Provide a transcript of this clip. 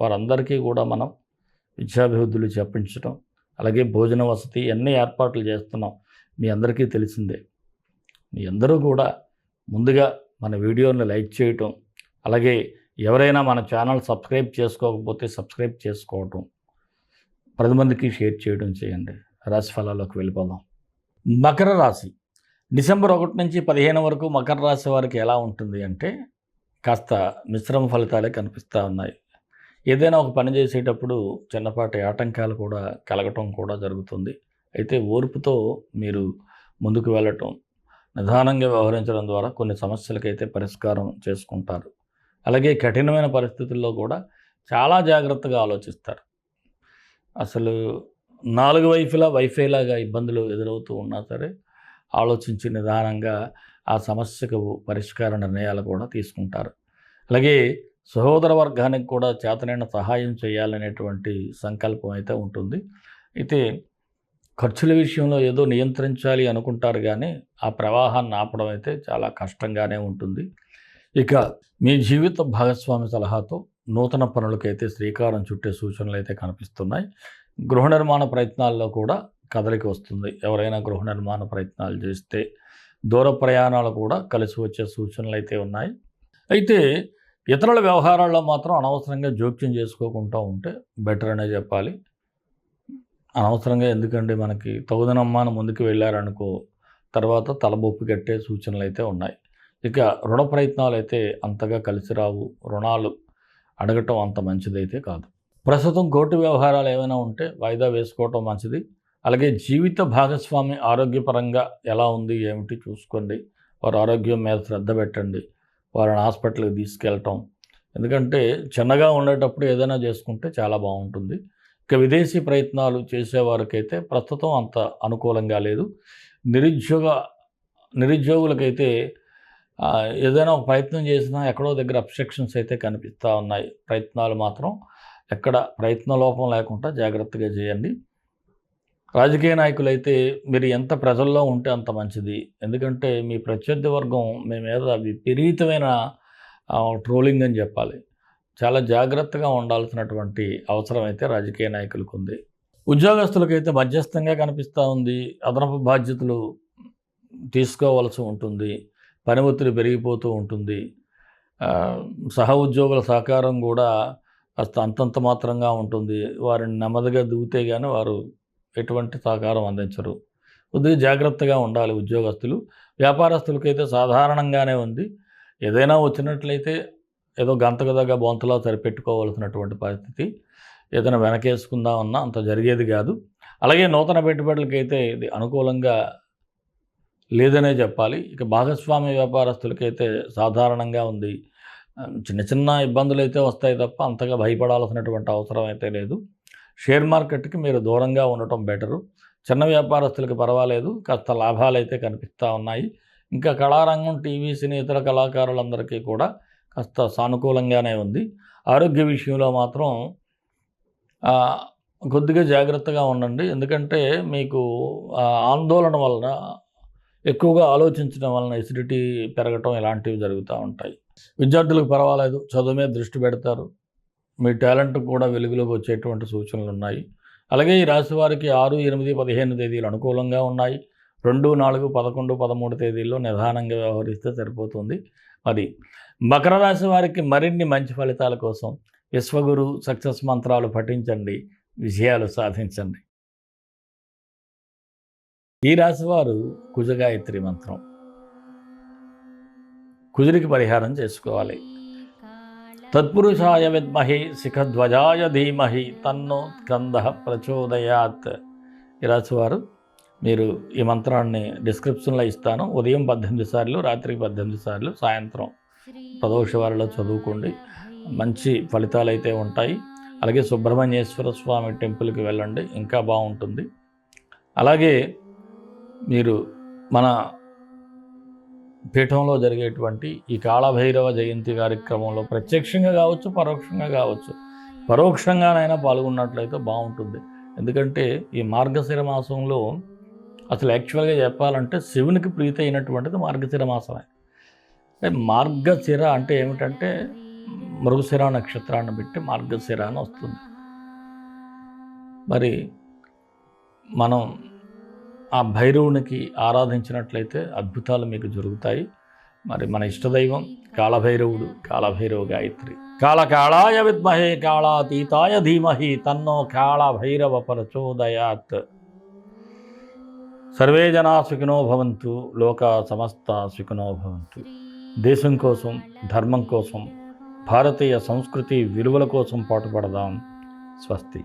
వారందరికీ కూడా మనం విద్యాభివృద్ధులు చెప్పించడం అలాగే భోజన వసతి అన్ని ఏర్పాట్లు చేస్తున్నాం. మీ అందరికీ తెలిసిందే. మీ అందరూ కూడా ముందుగా మన వీడియోని లైక్ చేయటం అలాగే ఎవరైనా మన ఛానల్ సబ్స్క్రైబ్ చేసుకోకపోతే సబ్స్క్రైబ్ చేసుకోవటం పది మందికి షేర్ చేయడం చేయండి. రాశి ఫలాల్లోకి వెళ్ళిపోదాం. మకర రాశి. డిసెంబర్ ఒకటి నుంచి పదిహేను వరకు మకర రాశి వారికి ఎలా ఉంటుంది అంటే కాస్త మిశ్రమ ఫలితాలే కనిపిస్తూ ఉన్నాయి. ఏదైనా ఒక పని చేసేటప్పుడు చిన్నపాటి ఆటంకాలు కూడా కలగటం కూడా జరుగుతుంది. అయితే ఓర్పుతో మీరు ముందుకు వెళ్ళటం నిదానంగా వ్యవహరించడం ద్వారా కొన్ని సమస్యలకైతే పరిష్కారం చేసుకుంటారు. అలాగే కఠినమైన పరిస్థితుల్లో కూడా చాలా జాగ్రత్తగా ఆలోచిస్తారు. అసలు నాలుగు వైపులా వైఫైలాగా ఇబ్బందులు ఎదురవుతూ ఉన్నా సరే ఆలోచించి నిదానంగా ఆ సమస్యకు పరిష్కార నిర్ణయాలు కూడా తీసుకుంటారు. అలాగే సహోదర వర్గానికి కూడా చేతనైన సహాయం చేయాలనేటువంటి సంకల్పం అయితే ఉంటుంది. అయితే ఖర్చుల విషయంలో ఏదో నియంత్రించాలి అనుకుంటారు కానీ ఆ ప్రవాహాన్ని ఆపడం అయితే చాలా కష్టంగానే ఉంటుంది. ఇక మీ జీవిత భాగస్వామి సలహాతో నూతన పనులకైతే శ్రీకారం చుట్టే సూచనలు అయితే కనిపిస్తున్నాయి. గృహ నిర్మాణ ప్రయత్నాల్లో కూడా కదలికి వస్తుంది. ఎవరైనా గృహ నిర్మాణ ప్రయత్నాలు చేస్తే దూర ప్రయాణాలు కూడా కలిసి వచ్చే సూచనలు అయితే ఉన్నాయి. అయితే ఇతరుల వ్యవహారాల్లో మాత్రం అనవసరంగా జోక్యం చేసుకోకుండా ఉంటే బెటర్ అనే చెప్పాలి. అనవసరంగా ఎందుకంటే మనకి తగుదనమ్మాన ముందుకు వెళ్ళారనుకో తర్వాత తలబొప్పి కట్టే సూచనలు అయితే ఉన్నాయి. ఇక రుణ ప్రయత్నాలు అయితే అంతగా కలిసి రావు. రుణాలు అడగటం అంత మంచిదైతే కాదు. ప్రస్తుతం కోర్టు వ్యవహారాలు ఏమైనా ఉంటే వాయిదా వేసుకోవటం మంచిది. అలాగే జీవిత భాగస్వామి ఆరోగ్యపరంగా ఎలా ఉంది ఏమిటి చూసుకోండి. వారి ఆరోగ్యం మీద శ్రద్ధ పెట్టండి. వారిని హాస్పిటల్కి తీసుకెళ్ళటం. ఎందుకంటే చిన్నగా ఉండేటప్పుడు ఏదైనా చేసుకుంటే చాలా బాగుంటుంది. ఇక విదేశీ ప్రయత్నాలు చేసేవారికైతే ప్రస్తుతం అంత అనుకూలంగా లేదు. నిరుద్యోగ నిరుద్యోగులకైతే ఏదైనా ఒక ప్రయత్నం చేసినా ఎక్కడో దగ్గర అబ్స్ట్రక్షన్స్ అయితే కనిపిస్తూ ఉన్నాయి. ప్రయత్నాలు మాత్రం ఎక్కడ ప్రయత్న లోపం లేకుండా జాగ్రత్తగా చేయండి. రాజకీయ నాయకులైతే మీరు ఎంత ప్రజల్లో ఉంటే అంత మంచిది. ఎందుకంటే మీ ప్రత్యర్థి వర్గం మీ మీద విపరీతమైన ట్రోలింగ్ అని చెప్పాలి. చాలా జాగ్రత్తగా ఉండాల్సినటువంటి అవసరం అయితే రాజకీయ నాయకులకు ఉంది ఉద్యోగస్తులకైతే మధ్యస్థంగా కనిపిస్తూ ఉంది. అదనపు బాధ్యతలు తీసుకోవాల్సి ఉంటుంది. పని ఒత్తిడి పెరిగిపోతూ ఉంటుంది. సహ ఉద్యోగుల సహకారం కూడా కాస్త అంతంత మాత్రంగా ఉంటుంది. వారిని నెమ్మదిగా దిగితే కానీ వారు ఎటువంటి సహకారం అందించరు. కొద్దిగా జాగ్రత్తగా ఉండాలి ఉద్యోగస్తులు. వ్యాపారస్తులకైతే సాధారణంగానే ఉంది. ఏదైనా వచ్చినట్లయితే ఏదో గంతకు బొంతలా సరిపెట్టుకోవలసినటువంటి సరిపెట్టుకోవాల్సినటువంటి పరిస్థితి. ఏదైనా వెనకేసుకుందామన్నా అంత జరిగేది కాదు. అలాగే నూతన పెట్టుబడులకైతే ఇది అనుకూలంగా లేదనే చెప్పాలి. ఇక భాగస్వామ్య వ్యాపారస్తులకైతే సాధారణంగా ఉంది. చిన్న చిన్న ఇబ్బందులు అయితే వస్తాయి తప్ప అంతగా భయపడాల్సినటువంటి అవసరం అయితే లేదు. షేర్ మార్కెట్కి మీరు దూరంగా ఉండటం బెటరు. చిన్న వ్యాపారస్తులకి పర్వాలేదు కాస్త లాభాలు అయితే కనిపిస్తూ ఉన్నాయి. ఇంకా కళారంగం టీవీ సినీ ఇతర కళాకారులందరికీ కూడా కాస్త సానుకూలంగానే ఉంది. ఆరోగ్య విషయంలో మాత్రం కొద్దిగా జాగ్రత్తగా ఉండండి. ఎందుకంటే మీకు ఆందోళన వలన ఎక్కువగా ఆలోచించడం వలన ఎసిడిటీ పెరగటం ఇలాంటివి జరుగుతూ ఉంటాయి. విద్యార్థులకు పర్వాలేదు చదువు మీద దృష్టి పెడతారు. మీ టాలెంట్ కూడా వెలుగులోకి వచ్చేటువంటి సూచనలు ఉన్నాయి. అలాగే ఈ రాశి వారికి ఆరు ఎనిమిది పదిహేను తేదీలు అనుకూలంగా ఉన్నాయి. రెండు నాలుగు పదకొండు పదమూడు తేదీల్లో నిదానంగా వ్యవహరిస్తే సరిపోతుంది. మరి మకర రాశి వారికి మరిన్ని మంచి ఫలితాల కోసం విశ్వగురు సక్సెస్ మంత్రాలు పఠించండి విజయాలు సాధించండి. ఈ రాశివారు కుజగాయత్రి మంత్రం. కుజుడికి పరిహారం చేసుకోవాలి. తత్పురుషాయ విద్మహి శిఖధ్వజాయ ధీమహి తన్నో స్కంద ప్రచోదయాత్. ఈ రాశివారు మీరు ఈ మంత్రాన్ని డిస్క్రిప్షన్లో ఇస్తాను. ఉదయం పద్దెనిమిది సార్లు రాత్రికి పద్దెనిమిది సార్లు సాయంత్రం ప్రదోషవారిలో చదువుకోండి. మంచి ఫలితాలు అయితే ఉంటాయి. అలాగే సుబ్రహ్మణ్యేశ్వర స్వామి టెంపుల్కి వెళ్ళండి. ఇంకా బాగుంటుంది. అలాగే మీరు మన పీఠంలో జరిగేటువంటి ఈ కాళభైరవ జయంతి కార్యక్రమంలో ప్రత్యక్షంగా కావచ్చు పరోక్షంగా కావచ్చు పరోక్షంగానైనా పాల్గొన్నట్లయితే బాగుంటుంది. ఎందుకంటే ఈ మార్గశిర మాసంలో అసలు యాక్చువల్గా చెప్పాలంటే శివునికి ప్రీతి అయినటువంటిది మార్గశిర మాసమే. అంటే మార్గశిర అంటే ఏమిటంటే మృగశిర నక్షత్రాన్ని పెట్టి మార్గశిర అని వస్తుంది. మరి మనం ఆ భైరవునికి ఆరాధించినట్లయితే అద్భుతాలు మీకు జరుగుతాయి. మరి మన ఇష్టదైవం కాళభైరవుడు కాళభైరవ గాయత్రి. కాళకాళాయ విద్మహే కాళాతీతాయ ధీమహి తన్నో కాళభైరవ ప్రచోదయాత్. సర్వే జనా సుఖినో భవంతు లోక సమస్త సుఖినో భవంతు. దేశం కోసం ధర్మం కోసం భారతీయ సంస్కృతి విలువల కోసం పాటుపడదాం. స్వస్తి.